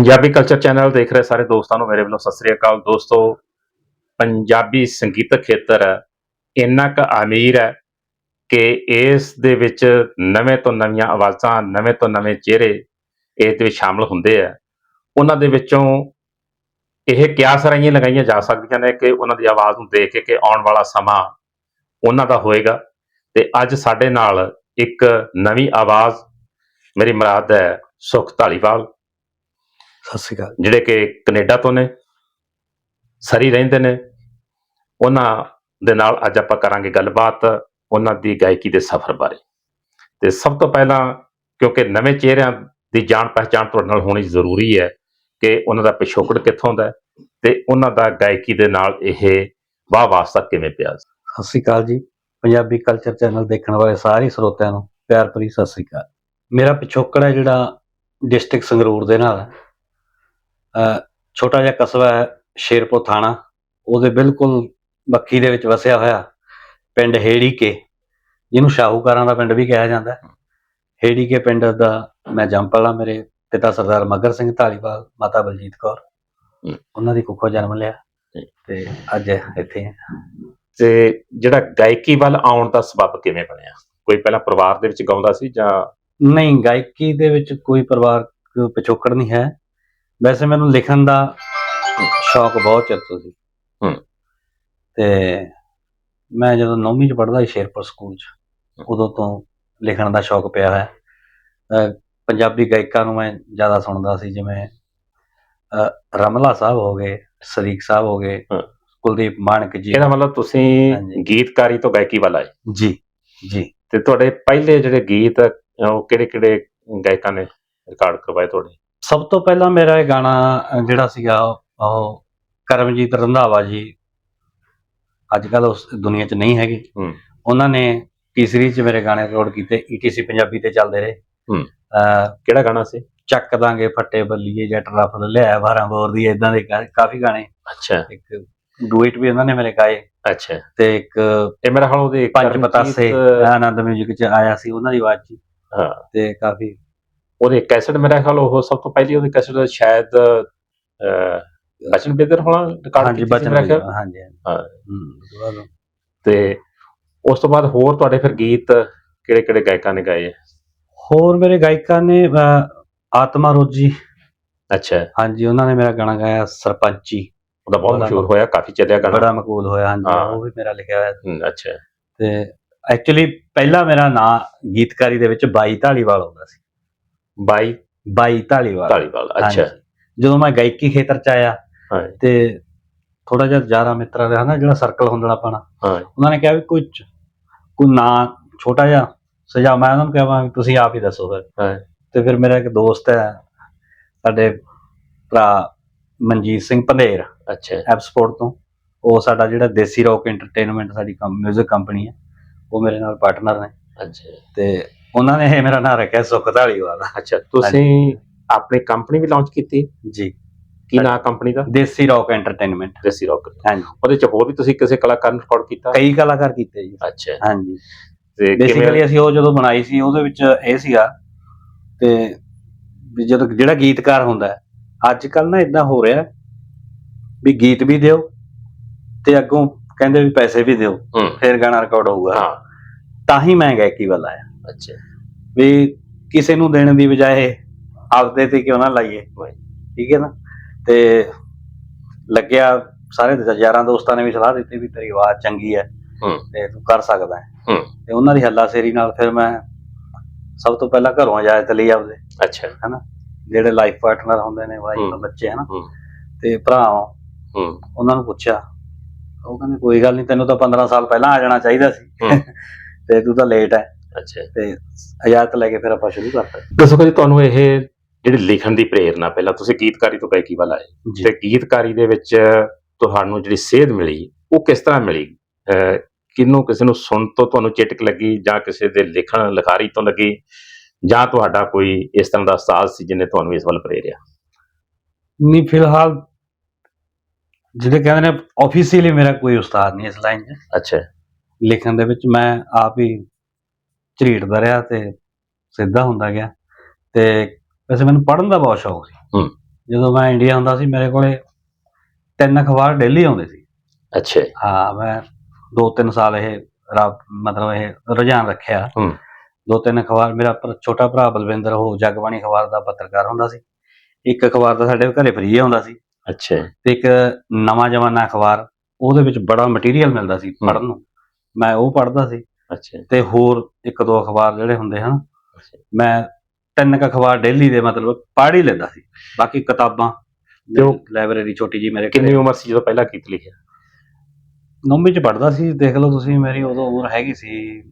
Punjabi culture channel ਦੇਖ ਰਹੇ ਸਾਰੇ ਦੋਸਤਾਂ ਨੂੰ, ਮੇਰੇ ਵੱਲੋਂ ਸਤਿ ਸ੍ਰੀ ਅਕਾਲ। ਦੋਸਤੋ, ਪੰਜਾਬੀ ਸੰਗੀਤਕ ਖੇਤਰ ਇੰਨਾ ਕੁ ਅਮੀਰ ਹੈ ਕਿ ਇਸ ਦੇ ਵਿੱਚ ਨਵੇਂ ਤੋਂ ਨਵੀਆਂ ਆਵਾਜ਼ਾਂ, ਨਵੇਂ ਤੋਂ ਨਵੇਂ ਚਿਹਰੇ ਇਸ ਦੇ ਵਿੱਚ ਸ਼ਾਮਲ ਹੁੰਦੇ ਆ। ਉਹਨਾਂ ਦੇ ਵਿੱਚੋਂ ਇਹ ਕਿਆਸ ਰਾਈਆਂ ਲਗਾਈਆਂ ਜਾ ਸਕਦੀਆਂ ਨੇ ਕਿ ਉਹਨਾਂ ਦੀ ਆਵਾਜ਼ ਨੂੰ ਦੇਖ ਕੇ ਕਿ ਆਉਣ ਵਾਲਾ ਸਮਾਂ ਉਹਨਾਂ ਦਾ ਹੋਏਗਾ। ਤੇ ਅੱਜ ਸਾਡੇ ਨਾਲ ਇੱਕ ਨਵੀਂ ਆਵਾਜ਼ ਮੇਰੀ ਮੁਰਾਦ ਹੈ ਸੁਖ ਢਾਲੀਵਾਲ ਸਤਿ ਸ਼੍ਰੀ ਅਕਾਲ। ਜਿਹੜੇ ਕਿ ਕੈਨੇਡਾ ਤੋਂ ਨੇ, ਸਰੀ ਰਹਿੰਦੇ ਨੇ, ਉਹਨਾਂ ਦੇ ਨਾਲ ਅੱਜ ਆਪਾਂ ਕਰਾਂਗੇ ਗੱਲਬਾਤ ਉਹਨਾਂ ਦੀ ਗਾਇਕੀ ਦੇ ਸਫ਼ਰ ਬਾਰੇ। ਤੇ ਸਭ ਤੋਂ ਪਹਿਲਾਂ, ਕਿਉਂਕਿ ਨਵੇਂ ਚਿਹਰਿਆਂ ਦੀ ਜਾਣ ਪਹਿਚਾਣ ਤੁਹਾਡੇ ਨਾਲ ਹੋਣੀ ਜ਼ਰੂਰੀ ਹੈ ਕਿ ਉਹਨਾਂ ਦਾ ਪਿਛੋਕੜ ਕਿੱਥੋਂ ਦਾ ਹੈ ਤੇ ਉਹਨਾਂ ਦਾ ਗਾਇਕੀ ਦੇ ਨਾਲ ਇਹ ਵਾਹ ਵਾਸਤਾ ਕਿਵੇਂ ਪਿਆ ਸਤਿ ਸ਼੍ਰੀ ਅਕਾਲ ਜੀ। ਪੰਜਾਬੀ ਕਲਚਰ ਚੈਨਲ ਦੇਖਣ ਵਾਲੇ ਸਾਰੇ ਸਰੋਤਿਆਂ ਨੂੰ ਪਿਆਰ ਭਰੀ ਸਤਿ ਸ਼੍ਰੀ ਅਕਾਲ। ਮੇਰਾ ਪਿਛੋਕੜ ਹੈ ਜਿਹੜਾ ਡਿਸਟ੍ਰਿਕਟ ਸੰਗਰੂਰ ਦੇ ਨਾਲ। ਛੋਟਾ ਜਿਹਾ ਕਸਬਾ ਹੈ ਸ਼ੇਰਪੁਰ ਥਾਣਾ। ਉਹਦੇ ਬਿਲਕੁਲ ਬੱਖੀ ਦੇ ਵਿੱਚ ਵਸਿਆ ਹੋਇਆ ਪਿੰਡ ਹੇੜੀ ਕੇ ਜਿਹਨੂੰ ਸ਼ਾਹੂਕਾਰਾਂ ਦਾ ਪਿੰਡ ਵੀ ਕਿਹਾ ਜਾਂਦਾ ਹੈ। ਹੇੜੀ ਕੇ ਪਿੰਡ ਦਾ ਮੈਂ ਜੰਪਲਾ ਮੇਰੇ ਪਿਤਾ ਸਰਦਾਰ ਮਗਰ ਸਿੰਘ ਢਾਲੀਵਾਲ ਮਾਤਾ ਬਲਜੀਤ ਕੌਰ। ਉਹਨਾਂ ਦੀ ਕੁੱਖੋਂ ਜਨਮ ਲਿਆ। ਤੇ ਅੱਜ ਇੱਥੇ ਹਾਂ। ਤੇ ਜਿਹੜਾ ਗਾਇਕੀ ਵੱਲ ਆਉਣ ਦਾ ਸਬਬ ਕਿਵੇਂ ਬਣਿਆ? ਕੋਈ ਪਹਿਲਾਂ ਪਰਿਵਾਰ ਦੇ ਵਿੱਚ ਗਾਉਂਦਾ ਸੀ ਜਾਂ ਨਹੀਂ ਗਾਇਕੀ ਦੇ ਵਿੱਚ ਕੋਈ ਪਰਿਵਾਰਕ ਪਿਛੋਕੜ ਨਹੀਂ ਹੈ। ਵੈਸੇ ਮੈਨੂੰ ਲਿਖਣ ਦਾ ਸ਼ੌਕ ਬਹੁਤ ਚਿਰ ਤੋਂ ਸੀ। ਹੂੰ। ਤੇ ਮੈਂ ਜਦੋਂ 9ਵੀਂ ਚ ਪੜ੍ਹਦਾ ਸੀ ਸ਼ੇਰਪੁਰ ਸਕੂਲ ਚ ਉਦੋਂ ਤੋਂ ਲਿਖਣ ਦਾ ਸ਼ੌਕ ਪਿਆ ਹੈ। ਪੰਜਾਬੀ ਗਾਇਕਾਂ ਨੂੰ ਮੈਂ ਜ਼ਿਆਦਾ ਸੁਣਦਾ ਸੀ ਜਿਵੇਂ ਰਮਲਾ ਸਾਹਿਬ ਹੋ ਗਏ ਸਦੀਕ ਸਾਹਿਬ ਹੋ ਗਏ ਹਾਂ। ਕੁਲਦੀਪ ਮਾਨਕ ਜੀ। ਇਹਦਾ ਮਤਲਬ ਤੁਸੀਂ। ਗੀਤਕਾਰੀ ਤੋਂ ਗਾਇਕੀ ਵੱਲ ਆਏ? ਜੀ ਜੀ। ਤੇ ਤੁਹਾਡੇ ਪਹਿਲੇ ਜਿਹੜੇ ਗੀਤ ਉਹ ਕਿਹੜੇ ਕਿਹੜੇ ਗਾਇਕਾਂ ਨੇ ਰਿਕਾਰਡ ਕਰਵਾਏ ਤੁਹਾਡੇ? ਸਭ ਤੋਂ ਪਹਿਲਾਂ ਮੇਰਾ ਇਹ ਗਾਣਾ ਜਿਹੜਾ ਸੀਗਾ ਉਹ ਕਰਮਜੀਤ ਰੰਧਾਵਾ ਜੀ ਅੱਜ ਕੱਲ ਉਸ ਦੁਨੀਆ 'ਚ ਨਹੀਂ ਹੈਗੇ। ਉਹਨਾਂ ਨੇ ਤੀਸਰੀ 'ਚ ਮੇਰੇ ਗਾਣੇ ਰਿਕਾਰਡ ਕੀਤੇ? ਈਟੀਸੀ ਪੰਜਾਬੀ ਤੇ ਚੱਲਦੇ ਰਹੇ। ਕਿਹੜਾ ਗਾਣਾ ਸੀ? ਚੱਕ ਦਾਂਗੇ ਫੱਟੇ ਬੱਲੀਏ ਜੱਟ ਰਫਲ ਲਿਆ ਬਾਰਾਂ ਬੋਰ ਦੀ ਇਦਾਂ ਦੇ ਕਾਫੀ ਗਾਣੇ। ਅੱਛਾ। ਇੱਕ ਡੂਇਟ ਵੀ ਉਹਨਾਂ ਨੇ ਮੇਰੇ ਗਾਏ। ਅੱਛਾ। ਤੇ ਇੱਕ ਇਹ ਮੇਰਾ ਹਾਲ ਉਹਦੇ ਪੰਜ ਪਤਾਸੇ ਆਨੰਦ 뮤직 'ਚ ਆਇਆ ਸੀ ਉਹਨਾਂ ਦੀ ਆਵਾਜ਼ 'ਚ। ਹਾਂ। ਤੇ ਕਾਫੀ ਉਹਦੇ ਕੈਸਟ ਮੇਰਾ ਖਿਆਲ ਉਹ ਸਭ ਤੋਂ ਪਹਿਲੀ ਉਹਦੀ ਕੈਸਟ ਸ਼ਾਇਦ ਬਚਨ ਬੇਦਰ ਹੋਣਾ ਰਿਕਾਰਡ ਹਾਂਜੀ ਕੀਤੀ ਸੀ ਬਚਨ ਮੇਰਾ ਖਿਆਲ? ਹਾਂਜੀ ਹਾਂ। ਤੋਂ ਉਸ ਤੋਂ ਬਾਅਦ ਹੋਰ ਤੁਹਾਡੇ ਫਿਰ ਗੀਤ ਕਿਹੜੇ ਕਿਹੜੇ ਗਾਇਕਾਂ ਨੇ ਗਾਏ? ਹੋਰ ਮੇਰੇ ਗਾਇਕਾਂ ਨੇ ਆਤਮਾ ਰੋਜੀ। ਅੱਛਾ। ਹਾਂਜੀ ਉਹਨਾਂ ਨੇ ਮੇਰਾ ਗਾਣਾ ਗਾਇਆ ਸਰਪੰਚੀ। ਉਹਦਾ ਬਹੁਤ ਮਸ਼ਹੂਰ ਹੋਇਆ ਕਾਫੀ ਚੱਲਿਆ ਗਾਣਾ। ਬੜਾ ਮਕਬੂਲ ਹੋਇਆ ਹਾਂਜੀ। ਉਹ ਵੀ ਮੇਰਾ ਲਿਖਿਆ ਹੋਇਆ। ਅੱਛਾ। ਤੇ ਐਕਚੁਅਲੀ ਪਹਿਲਾ ਮੇਰਾ ਨਾਂ ਗੀਤਕਾਰੀ ਦੇ ਵਿੱਚ ਬਾਈ ਢਾਲੀਵਾਲ ਆਉਂਦਾ ਸੀ। ਬਾਈ ਬਾਈ ਢਾਲੀਵਾਲ ਢਾਲੀਵਾਲ ਅੱਛਾ। ਹਾਂਜੀ। ਜਦੋਂ ਮੈਂ ਗਾਇਕੀ ਖੇਤਰ ਚ ਆਇਆ ਹਾਂ। ਤੇ ਥੋੜਾ ਜਿਹਾ ਯਾਰਾਂ ਮਿੱਤਰਾਂ ਦਾ ਨਾ ਜਿਹੜਾ ਸਰਕਲ ਹੁੰਦਾ ਆਪਣਾ ਹਾਂ। ਉਹਨਾਂ ਨੇ ਕਿਹਾ ਵੀ ਕੋਈ ਚ- ਕੋਈ ਨਾਂ ਛੋਟਾ ਜਿਹਾ ਸੁਝਾਅ ਮੈਂ ਉਹਨਾਂ ਨੂੰ ਕਿਹਾ ਵੀ ਤੁਸੀਂ ਆਪ ਹੀ ਦੱਸੋ ਫਿਰ। ਹਾਂ। ਤੇ ਫਿਰ ਮੇਰਾ ਇੱਕ ਦੋਸਤ ਹੈ ਸਾਡੇ ਭਰਾ ਮਨਜੀਤ ਸਿੰਘ ਪੰਧੇਰ ਅੱਛਾ। ਐਪਸਪੋਰਟ ਤੋਂ। ਉਹ ਸਾਡਾ ਜਿਹੜਾ ਦੇਸੀ ਰੌਕ ਐਂਟਰਟੇਨਮੈਂਟ ਸਾਡੀ 뮤직 ਕੰਪਨੀ ਹੈ ਉਹ ਮੇਰੇ ਨਾਲ ਪਾਰਟਨਰ ਨੇ। ਅੱਛਾ। ਤੇ ਉਹਨਾਂ ਨੇ ਇਹ ਮੇਰਾ ਨਾਮ ਰੱਖਿਆ ਸੁਖ ਧਾਲੀਵਾਲ ਅੱਛਾ ਤੁਸੀਂ ਆਪਣੀ ਕੰਪਨੀ ਵੀ ਲਾਂਚ ਕੀਤੀ? ਜੀ। ਕੀ ਨਾਂ ਕੰਪਨੀ ਦਾ? Desi rock entertainment Desi rock. ਹਾਂਜੀ। ਉਹਦੇ ਚ ਹੋਰ ਵੀ ਤੁਸੀਂ ਕਿਸੇ ਕਲਾਕਾਰ ਨੂੰ ਰਿਕਾਰਡ ਕੀਤਾ? ਕਈ ਕਲਾਕਾਰ ਕੀਤੇ ਜੀ। ਅੱਛਾ। ਹਾਂਜੀ। ਤੇ ਬੇਸਿਕਲੀ ਅਸੀਂ ਉਹ ਜਦੋਂ ਬਣਾਈ ਸੀ ਉਹਦੇ ਵਿੱਚ ਇਹ ਸੀਗਾ ਤੇ ਜਦੋਂ ਜਿਹੜਾ ਗੀਤਕਾਰ ਹੁੰਦਾ ਅੱਜ ਕੱਲ ਨਾ ਇਦਾਂ ਹੋ ਰਿਹਾ ਵੀ ਗੀਤ ਵੀ ਦਿਓ ਤੇ ਅੱਗੋਂ ਕਹਿੰਦੇ ਵੀ ਪੈਸੇ ਵੀ ਦਿਓ ਫਿਰ ਗਾਣਾ ਰਿਕਾਰਡ ਹੋਊਗਾ। ਹਾਂ। ਤਾਂ ਹੀ ਮੈਂ ਗਾਇਕੀ ਵੱਲ ਆਇਆ। ਅੱਛਾ। ਵੀ ਕਿਸੇ ਨੂੰ ਦੇਣ ਦੀ ਬਜਾਏ ਆਪਦੇ ਤੇ ਕਿਉਂ ਨਾ ਲਾਈਏ. ਠੀਕ ਹੈ ਨਾ? ਤੇ ਲੱਗਿਆ ਸਾਰੇ ਯਾਰਾਂ ਦੋਸਤਾਂ ਨੇ ਵੀ ਸਲਾਹ ਦਿੱਤੀ ਵੀ ਤੇਰੀ ਆਵਾਜ਼ ਚੰਗੀ ਹੈ ਤੇ ਤੂੰ ਕਰ ਸਕਦਾ ਹੈ। ਤੇ ਉਹਨਾਂ ਦੀ ਹੱਲਾਸ਼ੇਰੀ ਨਾਲ ਫਿਰ ਮੈਂ ਸਭ ਤੋਂ ਪਹਿਲਾਂ ਘਰੋਂ ਇਜਾਜ਼ਤ ਲਈ ਆਪਦੇ। ਅੱਛਾ। ਹਨਾ? ਜਿਹੜੇ ਲਾਈਫ ਪਾਰਟਨਰ ਹੁੰਦੇ ਨੇ ਵਾਈਫ। ਬੱਚੇ ਹਨਾ? ਤੇ ਭਰਾ ਹੂੰ। ਉਹਨਾਂ ਨੂੰ ਪੁੱਛਿਆ। ਉਹ ਕਹਿੰਦੇ ਕੋਈ ਗੱਲ ਨਹੀਂ ਤੈਨੂੰ ਤਾਂ 15 ਸਾਲ ਪਹਿਲਾਂ ਆ ਜਾਣਾ ਚਾਹੀਦਾ ਸੀ। ਤੇ ਤੂੰ ਤਾਂ ਲੇਟ ਹੈ। ਅੱਛਾ। ਤੇ ਇਜਾਜ਼ਤ ਲੈ ਕੇ ਫਿਰ ਆਪਾਂ ਸ਼ੁਰੂ ਕਰਤਾ। ਦੱਸੋ ਕਿ ਤੁਹਾਨੂੰ ਇਹ ਜਿਹੜੀ ਲਿਖਣ ਦੀ ਪ੍ਰੇਰਨਾ ਪਹਿਲਾਂ ਤੁਸੀਂ ਗੀਤਕਾਰੀ ਤੋਂ ਗਾਇਕੀ ਵੱਲ ਆਏ? ਤੇ ਗੀਤਕਾਰੀ ਦੇ ਵਿੱਚ ਤੁਹਾਨੂੰ ਜਿਹੜੀ ਸੇਧ ਮਿਲੀ ਉਹ ਕਿਸ ਤਰ੍ਹਾਂ ਮਿਲੀ? ਕਿਹਨੂੰ ਕਿਸੇ ਨੂੰ ਸੁਣ ਤੋਂ ਤੁਹਾਨੂੰ ਚਿਟਕ ਲੱਗੀ ਜਾਂ ਕਿਸੇ ਦੇ ਲਿਖਣ ਲਿਖਾਰੀ ਤੋਂ ਲੱਗੀ? ਜਾਂ ਤੁਹਾਡਾ ਕੋਈ ਇਸ ਤਰ੍ਹਾਂ ਦਾ ਉਸਤਾਦ ਸੀ ਜਿਹਨੇ ਤੁਹਾਨੂੰ ਇਸ ਵੱਲ ਪ੍ਰੇਰਿਆ? ਨਹੀਂ ਫਿਲਹਾਲ ਜਿਹੜੇ ਕਹਿੰਦੇ ਨੇ ਆਫੀਸੀਅਲੀ ਮੇਰਾ ਕੋਈ ਉਸਤਾਦ ਨਹੀਂ ਇਸ ਲਾਈਨ 'ਚ। ਅੱਛਾ। ਲਿਖਣ ਦੇ ਵਿੱਚ ਮੈਂ ਆਪ ਹੀ ਝਰੀਟਦਾ ਰਿਹਾ ਤੇ ਸਿੱਧਾ ਹੁੰਦਾ ਗਿਆ। ਤੇ ਵੈਸੇ ਮੈਨੂੰ ਪੜ੍ਹਨ ਦਾ ਬਹੁਤ ਸ਼ੌਕ ਸੀ। ਹੂੰ। ਜਦੋਂ ਮੈਂ ਇੰਡੀਆ ਹੁੰਦਾ ਸੀ ਮੇਰੇ ਕੋਲੇ ਤਿੰਨ ਅਖਬਾਰ ਡੇਲੀ ਆਉਂਦੇ ਸੀ। ਅੱਛਾ। ਹਾਂ ਮੈਂ ਦੋ ਤਿੰਨ ਸਾਲ ਇਹ ਮਤਲਬ ਇਹ ਰੁਝਾਨ ਰੱਖਿਆ। ਹੂੰ। ਦੋ ਤਿੰਨ ਅਖਬਾਰ ਮੇਰਾ ਛੋਟਾ ਭਰਾ ਬਲਵਿੰਦਰ ਉਹ ਜਗਬਾਣੀ ਅਖਬਾਰ ਦਾ ਪੱਤਰਕਾਰ ਹੁੰਦਾ ਸੀ। ਇੱਕ ਅਖਬਾਰ ਤਾਂ ਸਾਡੇ ਘਰੇ ਫਰੀ ਆਉਂਦਾ ਸੀ। ਅੱਛਾ। ਤੇ ਇੱਕ ਨਵਾਂ ਜਮਾਨਾ ਅਖਬਾਰ ਉਹਦੇ ਵਿੱਚ ਬੜਾ ਮਟੀਰੀਅਲ ਮਿਲਦਾ ਸੀ ਪੜ੍ਹਨ ਨੂੰ। ਮੈਂ ਉਹ ਪੜ੍ਹਦਾ ਸੀ। ਅੱਛਾ ਜੀ, ਤੇ ਹੋਰ ਇੱਕ ਦੋ ਅਖਬਾਰ ਜਿਹੜੇ ਹੁੰਦੇ ਹਨ ਅੱਛਾ। ਮੈਂ ਤਿੰਨ ਕੁ ਅਖਬਾਰ ਡੇਲੀ ਦੇ ਮਤਲਬ ਪੜ੍ਹ ਹੀ ਲੈਂਦਾ ਸੀ। ਬਾਕੀ ਕਿਤਾਬਾਂ ਤੇ ਉਹ- ਲਾਇਬ੍ਰੇਰੀ ਛੋਟੀ ਜੀ ਮੇਰੇ ਕਿੰਨੀ ਉਮਰ ਸੀ ਜਦੋਂ ਪਹਿਲਾ ਗੀਤ ਲਿਖਿਆ ਨੌਵੀਂ ਚ ਪੜ੍ਹਦਾ ਸੀ ਦੇਖ ਲਓ ਤੁਸੀਂ ਮੇਰੀ ਉਦੋਂ ਉਮਰ ਹੈਗੀ ਸੀ।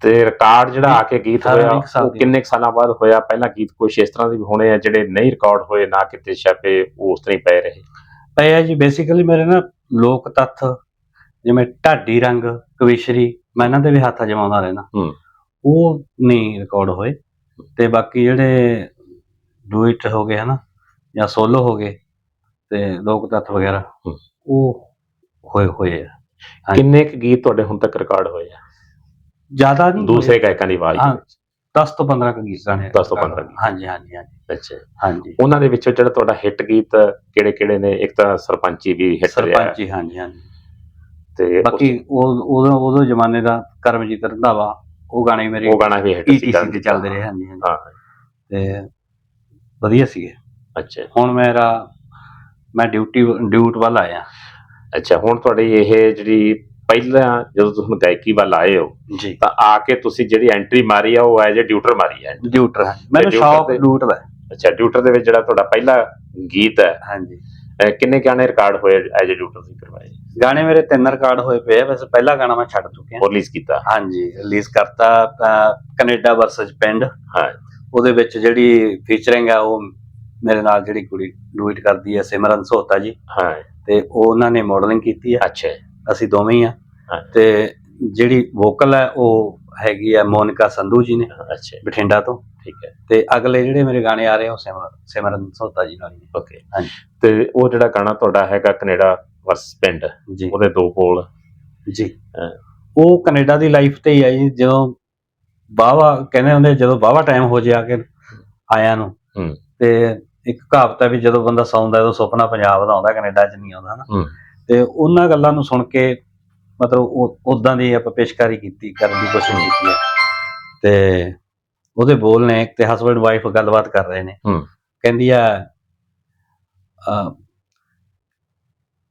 ਤੇ ਰਿਕਾਰਡ ਜਿਹੜਾ ਆ ਕੇ ਗੀਤ ਅਠਾਰਾਂ ਹੋਇਆ ਵੀਹ ਕੁ ਸਾਲ ਉਹ ਦੀ। ਕਿੰਨੇ ਕੁ ਸਾਲਾਂ ਬਾਅਦ ਹੋਇਆ? ਪਹਿਲਾਂ ਗੀਤ ਕੁਛ ਇਸ ਤਰ੍ਹਾਂ ਦੇ ਵੀ ਹੋਣੇ ਆ ਜਿਹੜੇ ਨਹੀਂ ਰਿਕਾਰਡ ਹੋਏ ਨਾ ਕਿਤੇ ਛਾਪੇ ਉਹ ਉਸ ਤਰ੍ਹਾਂ ਹੀ ਪਏ ਰਹੇ? ਪਏ ਆ ਜੀ। ਬੇਸਿਕਲੀ ਮੇਰੇ ਨਾ ਲੋਕ ਤੱਥ ਜਿਵੇਂ ਢਾਡੀ ਰੰਗ ਕਵਿਸ਼ਰੀ ਮੈਂ ਇਹਨਾਂ ਦੇ ਵੀ ਹੱਥ ਜਮਾਉਂਦਾ ਰਹਿਣਾ ਹੂੰ। ਉਹ ਨਹੀਂ ਰਿਕਾਰਡ ਹੋਏ ਤੇ ਬਾਕੀ ਜਿਹੜੇ ਡੂਇਟ ਹੋ ਗਏ ਹਨਾ ਜਾਂ ਸੋਲੋ ਹੋ ਗਏ ਤੇ ਲੋਕ ਤੱਥ ਵਗੈਰਾ ਹੂੰ। ਉਹ ਹੋਏ ਹੋਏ ਆ ਹਾਂਜੀ। ਕਿੰਨੇ ਕੁ ਗੀਤ ਤੁਹਾਡੇ ਹੁਣ ਤੱਕ ਰਿਕਾਰਡ ਹੋਏ ਆ ਜ਼ਿਆਦਾ ਨਹੀਂ ਦੂਸਰੇ ਗਾਇਕਾਂ ਦੀ ਆਵਾਜ਼ ਹਾਂ। ਦੇ ਵਿੱਚ 10 ਤੋਂ 15 ਕੁ ਗੀਤ ਨੇ 10 ਤੋਂ 15 ਗੀਤ। ਹਾਂਜੀ ਹਾਂਜੀ ਹਾਂਜੀ ਅੱਛਾ। ਹਾਂਜੀ ਉਹਨਾਂ ਦੇ ਵਿੱਚੋਂ ਜਿਹੜਾ ਤੁਹਾਡਾ ਹਿੱਟ ਗੀਤ ਕਿਹੜੇ ਕਿਹੜੇ ਨੇ ਇੱਕ ਤਾਂ ਸਰਪੰਚੀ ਵੀ ਹਿੱਟ ਰਿਹਾ ਸਰਪੰਚੀ ਹਾਂਜੀ ਹਾਂਜੀ ਤੇ ਬਾਕੀ ਉਹ ਉਦੋਂ ਉਦੋਂ ਜ਼ਮਾਨੇ ਦਾ ਕਰਮਜੀਤ ਰੰਧਾਵਾ ਉਹ ਗਾਣੇ ਮੇਰੇ ਉਹ ਗਾਣਾ ਵੀ ਹਿੱਟ ਈਟੀਸੀ ਤੇ ਚੱਲਦੇ ਰਹੇ ਹਾਂਜੀ ਹਾਂਜੀ। ਹਾਂ। ਤੇ ਵਧੀਆ ਸੀਗੇ। ਅੱਛਾ। ਹੁਣ ਮੇਰਾ ਮੈਂ ਡਿਊਟੀ ਡਿਊਟ ਵੱਲ ਆਇਆ। ਅੱਛਾ ਹੁਣ ਤੁਹਾਡੀ ਇਹ ਜਿਹੜੀ ਪਹਿਲਾਂ ਜਦੋਂ ਤੁਸੀਂ ਗਾਇਕੀ ਵੱਲ ਆਏ ਹੋ ਜੀ। ਤਾਂ ਆ ਕੇ ਤੁਸੀਂ ਜਿਹੜੀ ਐਂਟਰੀ ਮਾਰੀ ਆ ਉਹ ਐਜ ਅ ਡਿਊਟਰ ਮਾਰੀ ਹੈ ਡਿਊਟਰ ਮੈਨੂੰ ਡਿਊਟਰ ਸ਼ੌਕ ਤੇ- ਡਿਊਟ ਦਾ। ਹੈ। ਅੱਛਾ ਡਿਊਟਰ ਦੇ ਵਿੱਚ ਜਿਹੜਾ ਤੁਹਾਡਾ ਪਹਿਲਾ ਗੀਤ ਹੈ ਹਾਂਜੀ। ਅਹ ਕਿੰਨੇ ਗਾਣੇ ਰਿਕਾਰਡ ਹੋਏ ਐਜ ਅ ਡਿਊਟਰ ਤੁਸੀਂ ਕਰਵਾਏ? ਗਾਣੇ ਮੇਰੇ ਤਿੰਨ ਰਿਕਾਰਡ ਹੋਏ ਪਏ ਆ ਵੈਸੇ ਪਹਿਲਾ ਗਾਣਾ ਮੈਂ ਛੱਡ ਚੁੱਕਿਆ। ਹੋਰ ਰਿਲੀਜ਼ ਕੀਤਾ। ਹਾਂਜੀ ਰਿਲੀਜ਼ ਕਰਤਾ ਅਹ, ਕੈਨੇਡਾ ਵਰਸਸ ਪਿੰਡ। ਹਾਂ। ਉਹਦੇ ਵਿੱਚ ਜਿਹੜੀ ਫੀਚਰਿੰਗ ਆ ਉਹ ਮੇਰੇ ਨਾਲ ਜਿਹੜੀ ਕੁੜੀ ਡੂਇਟ ਕਰਦੀ ਹੈ ਸਿਮਰਨ ਸੋਤਾ ਜੀ। ਹਾਂ। ਤੇ ਉਹ ਉਹਨਾਂ ਨੇ ਮਾਡਲਿੰਗ ਕੀਤੀ ਹੈ ਅੱਛਾ। ਅਸੀਂ ਦੋਵੇਂ ਹੀ ਆ। ਹਾਂ। ਤੇ ਜਿਹੜੀ ਵੋਕਲ ਹੈ ਉਹ ਹੈਗੀ ਆ ਮੋਨਿਕਾ ਸੰਧੂ ਜੀ ਨੇ। ਅੱਛਾ। ਬਠਿੰਡਾ ਤੋਂ। ਠੀਕ ਹੈ ਤੇ ਅਗਲੇ ਜਿਹੜੇ ਮੇਰੇ ਗਾਣੇ ਆ ਰਹੇ ਉਹ ਸਿਮਰਨ ਸਿਮਰਨ ਸੋਤਾ ਜੀ ਨਾਲ ਹੀ ਨੇ ਓਕੇ ਹਾਂਜੀ। ਤੇ ਉਹ ਜਿਹੜਾ ਗਾਣਾ ਤੁਹਾਡਾ ਹੈਗਾ ਕੈਨੇਡਾ ਵਰਸ ਪਿੰਡ ਜੀ ਉਹਦੇ ਦੋ ਬੋਲ ਜੀ ਹਾਂ। ਉਹ ਕੈਨੇਡਾ ਦੀ ਲਾਈਫ ਤੇ ਹੀ ਆ ਜੀ ਜਦੋਂ ਬਾਵਾ ਕਹਿੰਦੇ ਹੁੰਦੇ ਜਦੋਂ ਬਾਵਾ ਟਾਈਮ ਹੋ ਜਾ ਕੇ ਆਇਆਂ ਨੂੰ ਹੂੰ। ਤੇ ਇੱਕ ਕਹਾਵਤ ਹੈ ਵੀ ਜਦੋਂ ਬੰਦਾ ਸੌਂਦਾ ਉਦੋਂ ਸੁਪਨਾ ਪੰਜਾਬ ਦਾ ਆਉਂਦਾ ਕੈਨੇਡਾ 'ਚ ਨਹੀਂ ਆਉਂਦਾ ਨਾ ਹੂੰ। ਤੇ ਉਹਨਾਂ ਗੱਲਾਂ ਨੂੰ ਸੁਣ ਕੇ ਮਤਲਬ ਉਹ ਉਦਾਂ ਦੀ ਆਪਾਂ ਪੇਸ਼ਕਾਰੀ ਕੀਤੀ ਕਰਨ ਦੀ ਕੋਸ਼ਿਸ਼ ਕੀਤੀ ਹੈ ਤੇ ਉਹਦੇ ਬੋਲ ਨੇ ਤੇ ਹਸਬੰਡ ਵਾਈਫ ਗੱਲਬਾਤ ਕਰ ਰਹੇ ਨੇ। ਹੂੰ। ਕਹਿੰਦੀ ਆ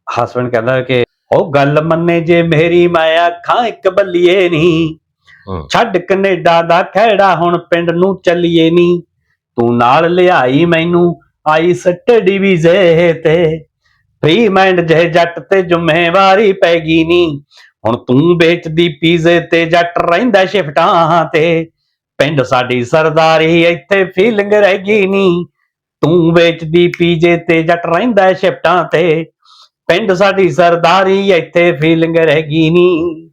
ਹਸਬੰਡ ਕਹਿੰਦਾ ਕਿ ਉਹ ਗੱਲ ਮੰਨੇ ਜੇ ਮੇਰੀ ਮੈਂ ਆਖਾਂ ਇੱਕ ਬੱਲੀਏ ਨਹੀਂ। ਛੱਡ ਕੈਨੇਡਾ ਦਾ ਖਹਿੜਾ ਹੁਣ ਪਿੰਡ ਨੂੰ ਚੱਲੀਏ ਨਹੀਂ। ਤੂੰ ਨਾਲ ਲਿਆਈ ਮੈਨੂੰ ਆਈ ਸਟੱਡੀ ਵੀਜ਼ੇ ਤੇ। ਫ੍ਰੀ ਮਾਈਂਡ ਜੇ ਜੱਟ ਤੇ ਜ਼ਿੰਮੇਵਾਰੀ ਪੈ ਗਈ ਨਹੀਂ। ਹੁਣ ਤੂੰ ਵੇਚਦੀ ਪੀਜ਼ੇ ਤੇ ਜੱਟ ਰਹਿੰਦਾ ਸ਼ਿਫਟਾਂ ਤੇ। ਪਿੰਡ ਸਾਡੀ ਸਰਦਾਰੀ ਇੱਥੇ ਫੀਲਿੰਗ ਰਹਿ ਗਈ ਨਹੀਂ ਤੂੰ ਵੇਚਦੀ ਪੀਜੇ ਤੇ ਜੱਟ ਰਹਿੰਦਾ ਸ਼ਿਫਟਾਂ ਤੇ। ਪਿੰਡ ਸਾਡੀ ਸਰਦਾਰੀ ਇੱਥੇ ਫੀਲਿੰਗ ਰਹਿ ਗਈ ਨਹੀਂ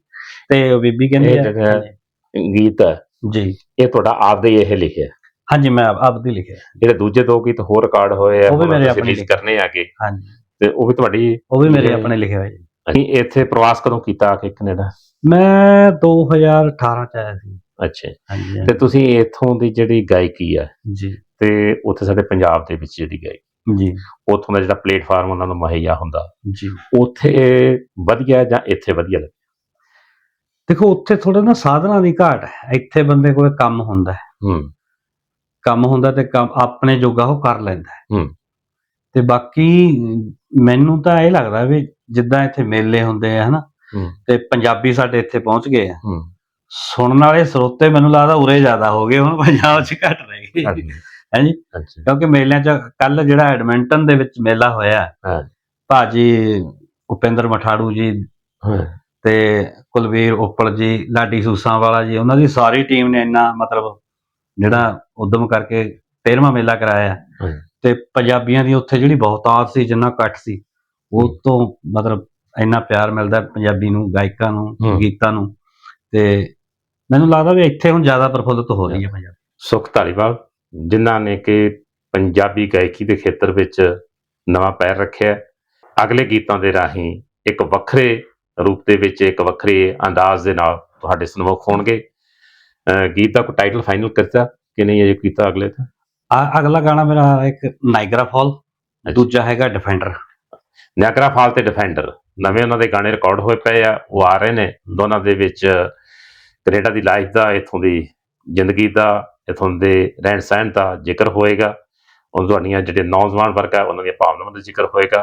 ਤੇ ਉਹ ਬੀਬੀ ਕਹਿੰਦੀ ਇਹ ਆ- ਜਿਹੜਾ ਗੀਤ ਹੈ। ਜੀ। ਇਹ ਤੁਹਾਡਾ ਆਪਦੇ ਹੀ ਇਹ ਲਿਖਿਆ। ਹਾਂਜੀ ਮੈਂ ਆਪ- ਆਪਦੀ ਲਿਖਿਆ। ਜਿਹੜੇ ਦੂਜੇ ਦੋ ਗੀਤ ਹੋਰ ਰਿਕਾਰਡ ਹੋਏ ਆ ਉਹ ਵੀ ਮੇਰੇ ਆਪਣੇ ਰਿਲੀਜ਼ ਲਿਖੇ। ਕਰਨੇ ਆ ਕੇ ਹਾਂਜੀ। ਤੇ ਉਹ ਵੀ ਤੁਹਾਡੀ ਉਹ ਵੀ ਮੇਰੇ। ਆਪਣੇ ਲਿਖੇ ਹੋਏ। ਜੀ ਅਸੀਂ ਇੱਥੇ ਪ੍ਰਵਾਸ ਕਦੋਂ ਕੀਤਾ ਆ ਕੇ ਕੈਨੇਡਾ? ਮੈਂ 2018 ਚ ਆਇਆ ਸੀ। ਅੱਛਾ ਹਾਂਜੀ ਤੇ ਤੁਸੀਂ ਇੱਥੋਂ ਦੀ ਜਿਹੜੀ ਗਾਇਕੀ ਆ ਜੀ। ਤੇ ਉੱਥੇ ਸਾਡੇ ਪੰਜਾਬ ਦੇ ਵਿੱਚ ਜਿਹੜੀ ਗਾਇਕੀ ਜੀ। ਉੱਥੋਂ ਦਾ ਜਿਹੜਾ ਪਲੇਟਫਾਰਮ ਉਹਨਾਂ ਨੂੰ ਮੁਹੱਈਆ ਹੁੰਦਾ ਜੀ। ਉੱਥੇ ਵਧੀਆ ਜਾਂ ਇੱਥੇ ਵਧੀਆ ਲੱਗਦਾ? ਦੇਖੋ ਉੱਥੇ ਥੋੜਾ ਨਾ ਸਾਧਨਾਂ ਦੀ ਘਾਟ ਹੈ। ਇੱਥੇ ਬੰਦੇ ਕੋਲ ਕੰਮ ਹੁੰਦਾ ਹੈ। ਹੂੰ। ਕੰਮ ਹੁੰਦਾ ਤੇ ਕੰਮ ਆਪਣੇ ਜੋਗਾ ਉਹ ਕਰ ਲੈਂਦਾ ਹੈ। ਹੂੰ। ਤੇ ਬਾਕੀ ਮੈਨੂੰ ਤਾਂ ਇਹ ਲੱਗਦਾ ਵੀ ਜਿੱਦਾਂ ਇੱਥੇ ਮੇਲੇ ਹੁੰਦੇ ਆ ਹਨਾ। ਤੇ ਪੰਜਾਬੀ ਸਾਡੇ ਇੱਥੇ ਪਹੁੰਚ ਗਏ ਆ। ਹੂੰ। ਸੁਣਨ ਵਾਲੇ ਸਰੋਤੇ ਮੈਨੂੰ ਲੱਗਦਾ ਉਰੇ ਜ਼ਿਆਦਾ ਹੋ ਗਏ ਹੁਣ ਪੰਜਾਬ 'ਚ ਘੱਟ ਰਹਿ ਗਏ। ਹਾਂਜੀ। ਕਿਉਂਕਿ ਮੇਲਿਆਂ 'ਚ ਕੱਲ ਜਿਹੜਾ ਐਡਮਿੰਟਨ ਦੇ ਵਿੱਚ ਮੇਲਾ ਹੋਇਆ ਹਾਂ। ਭਾਜੀ ਉਪਿੰਦਰ ਮਠਾੜੂ ਜੀ ਤੇ ਕੁਲਵੀਰ ਉੱਪਲ ਜੀ ਲਾਡੀ ਸੂਸਾਂ ਵਾਲਾ ਜੀ ਉਹਨਾਂ ਦੀ ਸਾਰੀ ਟੀਮ ਨੇ ਇੰਨਾ ਮਤਲਬ ਜਿਹੜਾ ਉਦਮ ਕਰਕੇ 13ਵਾਂ ਮੇਲਾ ਕਰਾਇਆ। ਤੇ ਪੰਜਾਬੀਆਂ ਦੀ ਉੱਥੇ ਜਿਹੜੀ ਬਹੁਤਾਤ ਸੀ ਜਿੰਨਾ ਇਕੱਠ ਸੀ ਉਹ ਤੋਂ ਮਤਲਬ ਇੰਨਾ ਪਿਆਰ ਮਿਲਦਾ ਪੰਜਾਬੀ ਨੂੰ ਗਾਇਕਾਂ ਨੂੰ। ਗੀਤਾਂ ਨੂੰ। ਤੇ ਮੈਨੂੰ ਲੱਗਦਾ ਵੀ ਇੱਥੇ ਹੁਣ ਜ਼ਿਆਦਾ ਪ੍ਰਫੁੱਲਤ ਹੋ ਰਹੀ ਹੈ ਪੰਜਾਬ। ਸੁਖ ਧਾਲੀਵਾਲ ਜਿਨ੍ਹਾਂ ਨੇ ਕਿ ਪੰਜਾਬੀ ਗਾਇਕੀ ਦੇ ਖੇਤਰ ਵਿੱਚ ਨਵਾਂ ਪੈਰ ਰੱਖਿਆ। ਅਗਲੇ ਗੀਤਾਂ ਦੇ ਰਾਹੀਂ ਇੱਕ ਵੱਖਰੇ ਰੂਪ ਦੇ ਵਿੱਚ ਇੱਕ ਵੱਖਰੇ ਅੰਦਾਜ਼ ਦੇ ਨਾਲ ਤੁਹਾਡੇ ਸਨਮੁਖ ਹੋਣਗੇ। ਗੀਤ ਦਾ ਕੋਈ ਟਾਈਟਲ ਫਾਈਨਲ ਕਰਤਾ ਕਿ ਨਹੀਂ ਇਹ ਕੀਤਾ ਅਗਲੇ ਆ ਅਗਲਾ ਗਾਣਾ ਮੇਰਾ ਇੱਕ ਨਾਈਗਰਾ ਫਾਲ ਦੂਜਾ ਹੈਗਾ ਡਿਫੈਂਡਰ ਨਿਆਗਰਾ ਫਾਲ ਤੇ ਡਿਫੈਂਡਰ ਨਵੇਂ ਉਹਨਾਂ ਦੇ ਗਾਣੇ ਰਿਕਾਰਡ ਹੋਏ ਪਏ ਆ ਉਹ ਆ ਰਹੇ ਨੇ ਦੋਨਾਂ ਦੇ ਵਿੱਚ ਕੈਨੇਡਾ ਦੀ ਲਾਈਫ ਦਾ ਇਥੋਂ ਦੀ ਜ਼ਿੰਦਗੀ ਦਾ ਇਥੋਂ ਦੇ ਰਹਿਣ ਸਹਿਣ ਦਾ ਜ਼ਿਕਰ ਹੋਏਗਾ। ਉਹ ਤੁਹਾਡੀਆਂ ਜਿਹੜੇ ਨੌਜਵਾਨ ਵਰਗ ਹੈ ਉਹਨਾਂ ਦੀਆਂ ਭਾਵਨਾਵਾਂ ਦਾ ਜ਼ਿਕਰ ਹੋਏਗਾ।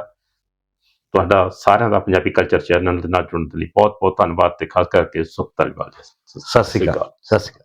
ਤੁਹਾਡਾ ਸਾਰਿਆਂ ਦਾ ਪੰਜਾਬੀ ਕਲਚਰ ਚੈਨਲ ਦੇ ਨਾਲ ਜੁੜਨ ਦੇ ਲਈ ਬਹੁਤ ਬਹੁਤ ਧੰਨਵਾਦ ਤੇ ਖਾਸ ਕਰਕੇ ਸੁਖ ਧੰਨਵਾਦ ਸਤਿ ਸ੍ਰੀ ਅਕਾਲ। ਸਤਿ ਸ੍ਰੀ ਅਕਾਲ।